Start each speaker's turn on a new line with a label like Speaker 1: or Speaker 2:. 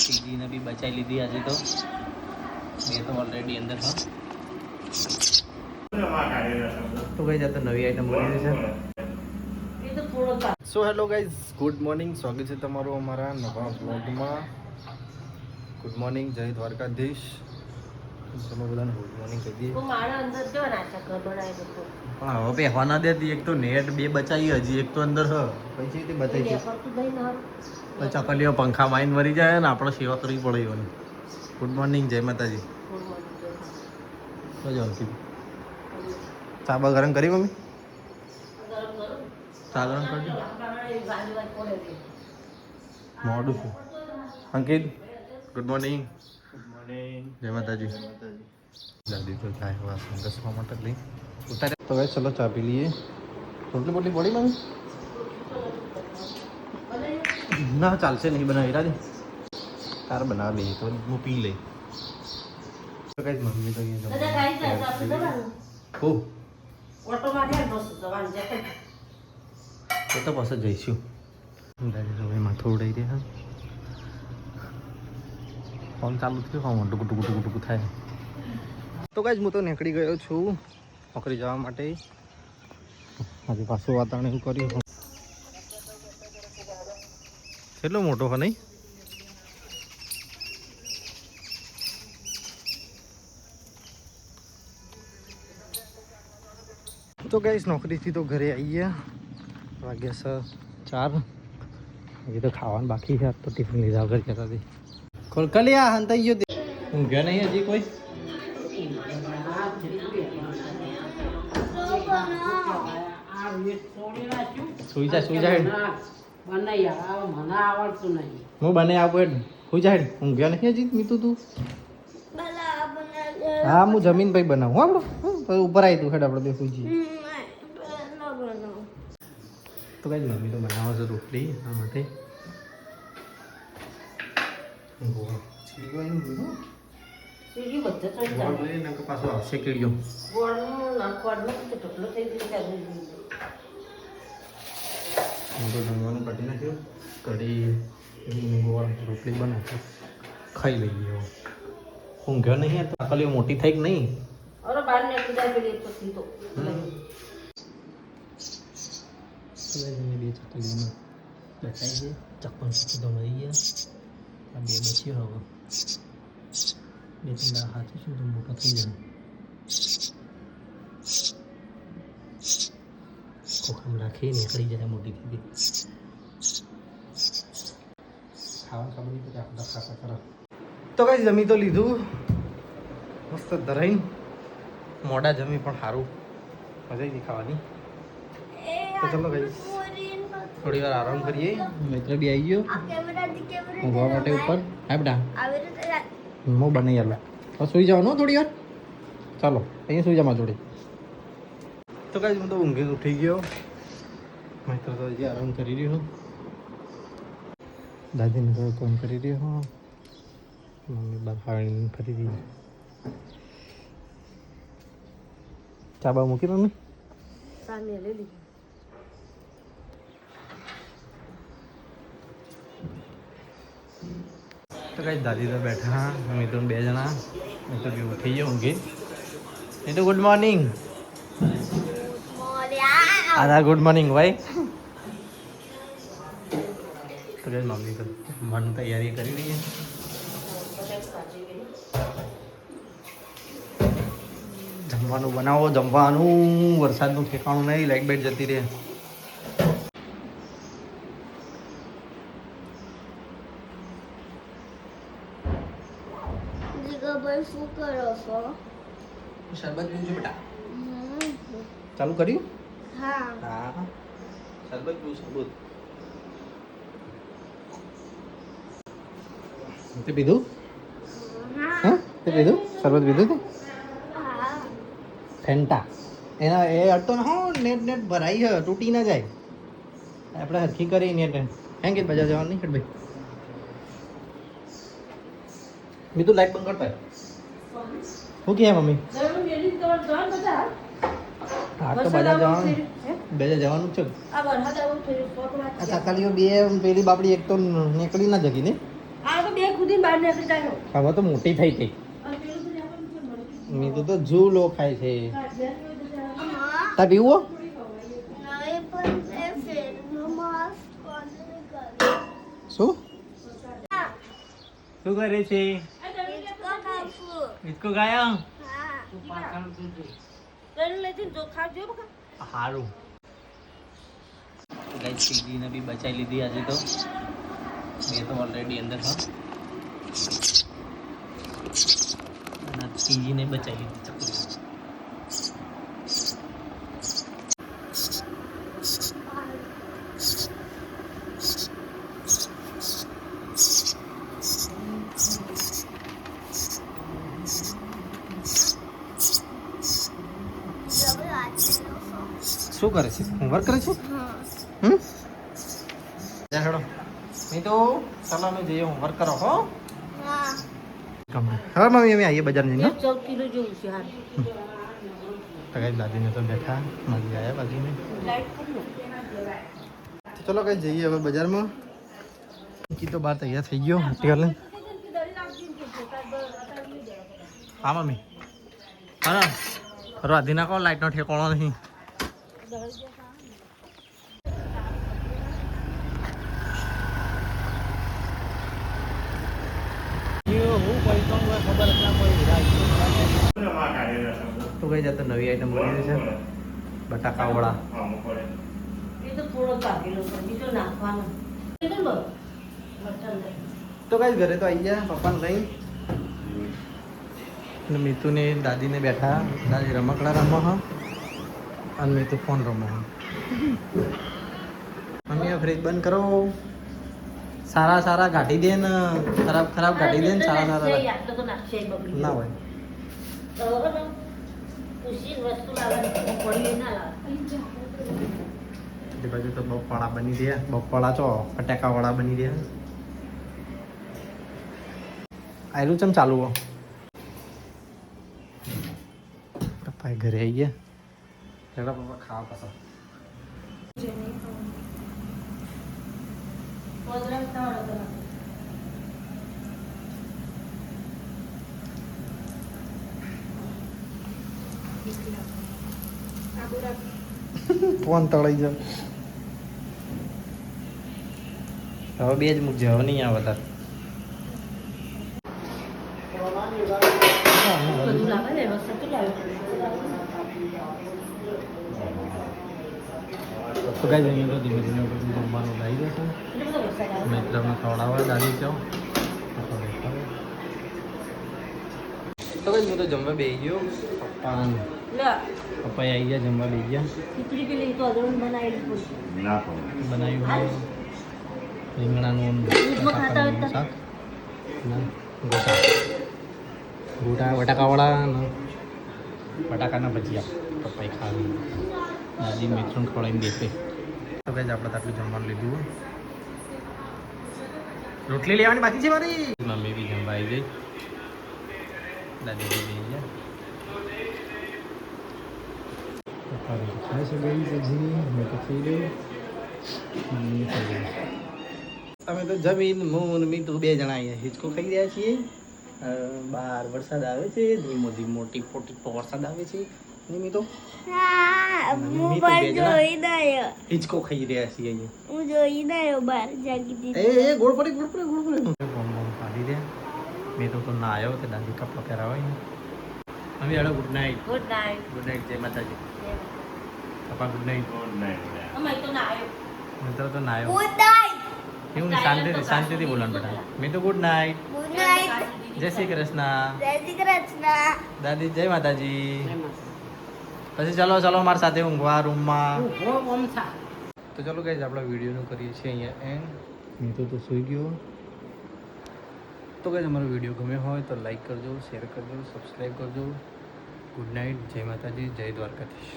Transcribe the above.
Speaker 1: ટીજીને બી બચાવી લીધી આજે તો. એ તો ઓલરેડી અંદર હા તો કઈ જાતો નવી આઈટમ બની છે. So hello guys good morning સ્વાગત છે તમારું અમારા નવા બ્લોગમાં ગુડ મોર્નિંગ જય દ્વારકાધીશ. તમે બધાને ગુડ મોર્નિંગ કહી દઈએ. પણ હવે બેહવા ના દેતી એક તો નેટ બે બચાવી હજી એક તો અંદર હ પછી તે બતાવી છે ચકલીઓ પંખા માઈન મરી જાય ને આપણે સેવા કરવી પડે એવાની ગુડ મોર્નિંગ જય માતાજી. તો ચા બા ગરમ કરી મમ્મી? ચા ગરમ કરજો મોડું છે. અંકિત ગુડ મોર્નિંગ જય માતાજી. દાદી તો ચાય હવા ઘસવા માટે લઈ. ઉતારે. તો હવે ચલો ચા પી લઈએ. રોટલી બોટલી પડી મમ્મી? ના ચાલશે નહીં બનાવી રાધે તાર બનાવી તો હું પી લઈ તો કઈ મમ્મી તો અહીંયા હો એ તો પાછળ જઈશું દાદા ભાઈ માથું ઉડાઈ રહ્યા ફોન ચાલુ થયું ફોન ટુકુ ટુકુ ટુકુ ટુકુ થાય તો કાંઈ હું તો નીકળી ગયો છું। નોકરી જવા માટે। આજે પાછું વાતાવરણ એવું કર્યું। કેટલો મોટો હા નહીં? તો ગઈશ નોકરીથી તો ઘરે આવી ગયા વાગ્યા સર ચાર. હજી તો ખાવાનું બાકી છે. તો ટિફિન લીધા વગર કહેતા હતી ખોલકલિયા હંતાઈ ગયો ઊંઘ્યા નહીં હજી કોઈ? સુઈ જા સુઈ જા. હું બનાવી આવું હેડ સુઈ જા હેડ ઊંઘ્યા નહીં હજી મીતું તું. હા હું જમીન ભાઈ બનાવું. આપણું. ઉપર આવી તું હેડ આપણે બે સુઈ તો કઈ મમ્મી તો બનાવો છે રોટલી આ માટે. ગોળ છીલવાનું ગોળ લઈને નકર પાછો કીડીઓ તો જમવાનું કાઢી નાખ્યું કઢી ગોળ રોટલી બનાવી ખાઈ લઈએ હવે. ઊંઘ્યો નહીં તો આકલી મોટી થઈ કે નહીં? બે ચકલીઓમાં બચાવી છે ચપ્પલ ચપ્પલ તો મરી ગયા. આ બે બચ્યો હવે. બે ત્રણ હાથે શું તો મોટો થઈ જાય રાખી નીકળી જાય મોટી દીદી ખાવાનું ખબર નહીં પછી આપણે ખાતા કરો તો કઈ જમી તો લીધું. મસ્ત ધરાઈ મોડા જમી પણ સારું. મજા આવી ખાવાની. તો ચલો ભાઈ થોડી વાર આરામ કરીએ. મિત્ર બી આવી ગયો. ઊંઘવા માટે ઉપર. હા બેટા. હું બને યાર તો સુઈ જવાનું થોડી વાર. ચાલો અહીંયા સુઈ જા જોડે. તો કાંઈ હું તો ઊંઘી ઉઠી ગયો. મિત્ર તો આરામ કરી રહ્યો દાદીને તો કામ કરી રહ્યો મમ્મી બહાર આવીને ફરીથી ચા બા મૂકી મમ્મી તો કઈ દાદી તો બેઠા અમે તો બે જણા. મેં તો બી ઉઠી ગયો ઊંઘી. એ તો ગુડ મોર્નિંગ આદા ગુડ મોર્નિંગ ભાઈ. તો મમ્મી તો તૈયારી કરી રહી છે. જમવાનું બનાવો જમવાનું. વરસાદનું ઠેકાણું નહીં લાઈટ બેટ જતી રહે. શરબત પીવું બેટા. ચાલુ કર્યું?
Speaker 2: હા.
Speaker 1: હા શરબત પીવું શરબત તે પીધું
Speaker 2: હા
Speaker 1: હા તે પીધું શરબત પીધું તે? ફેન્ટા એના એ અડતો ને હા નેટ નેટ ભરાઈ હ તૂટી ના જાય. આપણે હરખી કરી નેટ હેં કે બજાર જવાનું નહીં ભાઈ બીજું લાઈટ બંધ કરતા શું કહે મમ્મી? હા તો બજાર જવાનું. બજાર જવાનું છે. આ તાતાલીઓ બે પેલી બાપડી એક તો નીકળી ના જગી ને
Speaker 2: આ તો બે ખુદ
Speaker 3: સુધી બહાર નીકળી જાય
Speaker 1: હવે તો મોટી થઈ ગઈ. મેં તો જુલો ખાય છે. તાર પીવું શું? શું કરે છે? ઇસકો ગાયો હારું. ગાઈસ સીડીને બી બચાવી લીધી આજે તો. મેં તો ઓલરેડી અંદર, હા. સીજીને બચાવી શું કરે છે? હોમવર્ક કરે છે? હમ? હેડો. નહીં તો ચાલો અમે જઈએ હોમવર્ક કરો, હો. હવે મમ્મી અમે આવીએ બજાર જઈને
Speaker 3: ચૌદ કિલો છે
Speaker 1: કઈ દાદીને તો બેઠા મળી આવ્યા બાજુને.
Speaker 3: ને
Speaker 1: તો ચલો કઈ જઈએ હવે બજારમાં. કી તો બહાર તૈયાર થઈ ગયો હોટેલ હા મમ્મી. હા રાધીના કોણ લાઈટનો ઠેકોણો નહીં. કઈ જતો નવી આઈટમ બની છે. બટાકા વડા
Speaker 3: તો
Speaker 1: કઈ ઘરે તો આવી ગયા પપ્પાને લઈ. અને મીતુને દાદીને બેઠા. દાદી રમકડા રમો હા. અને મીતુ ફોન રમો હા. મમ્મી આ ફ્રીજ બંધ કરો. સારા સારા કાઢી દે ને. ખરાબ ખરાબ કાઢી દે ને સારા સારા ના હોય.
Speaker 3: તો હવે ને પૂછીને વસ્તુ લાવવાની પડી ના લાવે.
Speaker 1: એ બાજુ તો બપોળા બની રહ્યા. બપોળા ચો ફટાકા વાળા બની રહ્યા. આયલું ચમ ચાલુ હો? પપ્પા ઘરે આવી ગયા. ચાલો પપ્પા ખાવા પસંદ
Speaker 3: પોદરા
Speaker 1: ફોન તળાઈ જાવ હવે બે જ મૂકજે હવે નહીં આવે તાર
Speaker 3: બધું લાવે ને વસ્તુ તો લાવે
Speaker 1: તો કઈ જઈએ તો ધીમે ધીમે બધું જમવાનું લાવી દેશે
Speaker 3: એટલે બધો વરસાદ આવે
Speaker 1: મિત્રને ખવડાવવા દાદી ચાવ તો કઈ હું તો જમવા બેસી ગયો પપ્પા
Speaker 3: લે
Speaker 1: પપ્પા આવી ગયા જમવા લઈ ગયા.
Speaker 3: ખીચડી પેલી તો અદરણ બનાવેલી પૂરી
Speaker 1: બનાવ્યું હોય. રીંગણાનું? શાક ના ગોટા ગોટા બટાકાવાળા ના બટાકાના ભજીયા. પપ્પાએ ખાવી દાદી મિત્રોને ખવડાવીને દેખે તો કઈ આપણે આટલું જમવાનું લીધું. રોટલી લેવાની બાકી છે મારી? મમ્મી બી જમવા આવી ગઈ. દાદી બી જઈ ગયા. ગઈ અમે તો જમીન મૂન મીઠું બે જણા અહીંયા હિંચકો ખાઈ રહ્યા છીએ. બહાર વરસાદ આવે છે ધીમો ધીમો ટીપો ટીપો વરસાદ આવે છે. નિમી તો?
Speaker 2: हाँ
Speaker 1: મમ્મી
Speaker 2: હું
Speaker 1: તો બે
Speaker 2: પણ
Speaker 1: જણા.
Speaker 2: જોઈ દયો
Speaker 1: હિંચકો ખાઈ રહ્યા છીએ અહીંયા.
Speaker 2: હું જોઈ દયો બહાર જાગી
Speaker 1: એ એ ગોળ પડી ગોળ પડી ગોળ પડી. બોમ બોમ પાડી દે. મેં તો તો ના આવ્યો કે દાદી કપડા પહેરાવાય. અમે હેડો good night
Speaker 3: good night
Speaker 1: good night જય માતાજી. પપ્પા ગુડ નાઇટ
Speaker 3: અમે તો ના આવ્યો
Speaker 1: મિત્ર તો નાયો
Speaker 2: ગુડ નાઇટ
Speaker 1: એવું શાંતિથી શાંતિથી બોલવાનું બેટા મેં તો ગુડ નાઇટ
Speaker 2: ગુડ નાઇટ
Speaker 1: જય શ્રી કૃષ્ણ
Speaker 2: જય શ્રી કૃષ્ણ
Speaker 1: દાદી જય માતાજી પછી ચાલો ચાલો મારી સાથે ઊંઘવા રૂમમાં તો ચાલો કઈ આપણે વિડીયોનું કરીએ છીએ અહીંયા. એન્ડ મેં તો તો સૂઈ ગયો. તો કઈ અમારો વીડિયો ગમ્યો હોય તો લાઈક કરજો શેર કરજો સબસ્ક્રાઈબ કરજો. ગુડ નાઇટ જય માતાજી જય દ્વારકાધીશ